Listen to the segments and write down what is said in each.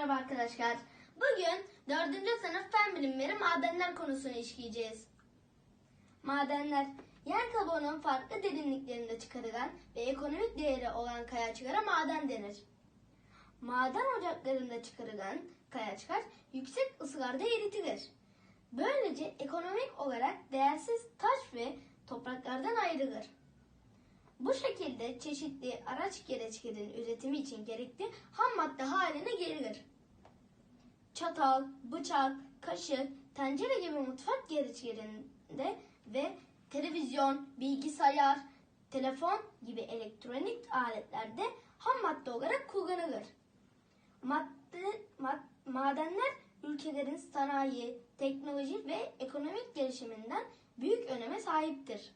merhaba arkadaşlar. Bugün 4. sınıf fen bilimleri madenler konusunu işleyeceğiz. Madenler, yer kabuğunun farklı derinliklerinde çıkarılan ve ekonomik değeri olan kayaçlara maden denir. Maden ocaklarında çıkarılan kayaçlar yüksek ısılarda eritilir. Böylece ekonomik olarak değersiz taş ve topraklardan ayrılır. Bu şekilde çeşitli araç gereçlerin üretimi için gerekli ham madde haline gelir. Çatal, bıçak, kaşık, tencere gibi mutfak gereçlerinde ve televizyon, bilgisayar, telefon gibi elektronik aletlerde ham madde olarak kullanılır. Madde, mad- madenler ülkelerin sanayi, teknoloji ve ekonomik gelişiminden büyük öneme sahiptir.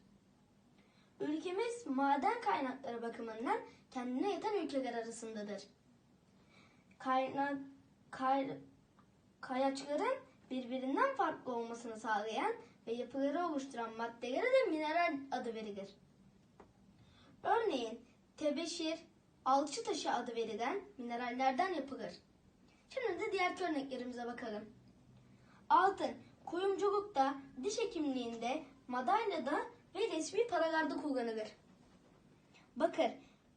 Ülkemiz maden kaynakları bakımından kendine yeten ülkeler arasındadır. Kaynak, kay, kayaçların birbirinden farklı olmasını sağlayan ve yapıları oluşturan maddelere de mineral adı verilir. Örneğin tebeşir, alçı taşı adı verilen minerallerden yapılır. Şimdi de diğer örneklerimize bakalım. Altın, kuyumculukta, diş hekimliğinde, madalyada ve resmi paralarda kullanılır. Bakır,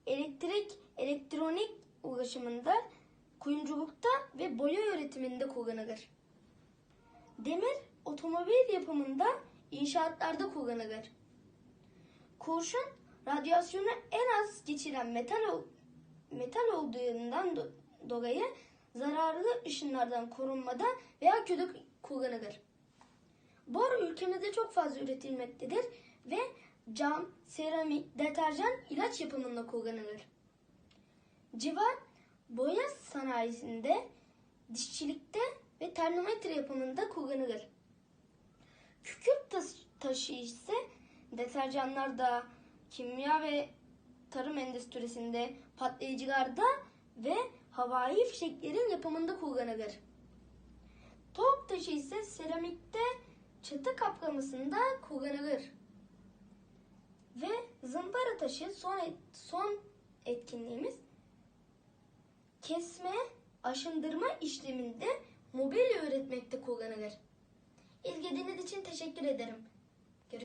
elektrik, elektronik ulaşımında, kuyumculukta ve boya üretiminde kullanılır. Demir, otomobil yapımında, inşaatlarda kullanılır. Kurşun, radyasyonu en az geçiren metal, metal olduğundan do- dolayı zararlı ışınlardan korunmada veya kötü kullanılır. Bor ülkemizde çok fazla üretilmektedir ve cam, seramik, deterjan, ilaç yapımında kullanılır. Civar, boya sanayisinde, dişçilikte ve termometre yapımında kullanılır. Kükürt taşı ise deterjanlarda, kimya ve tarım endüstrisinde, patlayıcılarda ve havai fişeklerin yapımında kullanılır. Top taşı ise seramikte çatı kaplamasında kullanılır. Ve zımpara taşı son, et- son etkinliğimiz kesme, aşındırma işleminde mobilya üretmekte kullanılır. İlgilediğiniz için teşekkür ederim.